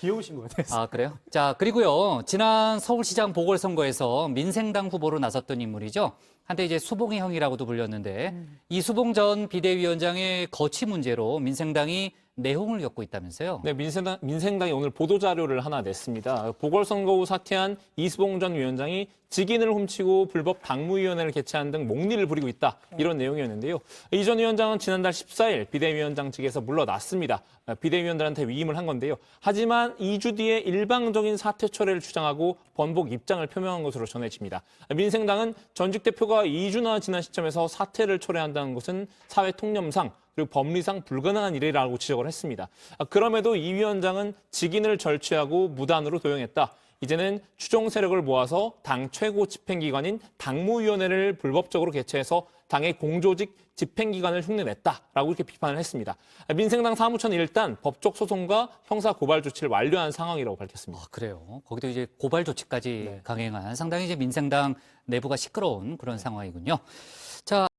귀여우신 것 같아요. 아, 그래요? 자, 그리고요. 지난 서울시장 보궐선거에서 민생당 후보로 나섰던 인물이죠. 한때 이제 수봉의 형이라고도 불렸는데 이 수봉 전 비대위원장의 거취 문제로 민생당이 내홍을 겪고 있다면서요. 네, 민생당, 민생당이 오늘 보도자료를 하나 냈습니다. 보궐선거 후 사퇴한 이수봉 전 위원장이 직인을 훔치고 불법 당무위원회를 개최한 등 목리를 부리고 있다. 이런 내용이었는데요. 이 전 위원장은 지난달 14일 비대위원장직에서 물러났습니다. 비대위원들한테 위임을 한 건데요. 하지만 2주 뒤에 일방적인 사퇴 철회를 주장하고 번복 입장을 표명한 것으로 전해집니다. 민생당은 전직 대표가 2주나 지난 시점에서 사퇴를 철회한다는 것은 사회 통념상 그리고 법리상 불가능한 일이라고 지적을 했습니다. 아, 그럼에도 이 위원장은 직인을 절취하고 무단으로 도용했다. 이제는 추종 세력을 모아서 당 최고 집행기관인 당무위원회를 불법적으로 개최해서 당의 공조직 집행기관을 흉내냈다라고 이렇게 비판을 했습니다. 아, 민생당 사무처는 일단 법적 소송과 형사 고발 조치를 완료한 상황이라고 밝혔습니다. 아, 그래요. 거기도 이제 고발 조치까지 강행한 상당히 이제 민생당 내부가 시끄러운 그런 상황이군요. 자,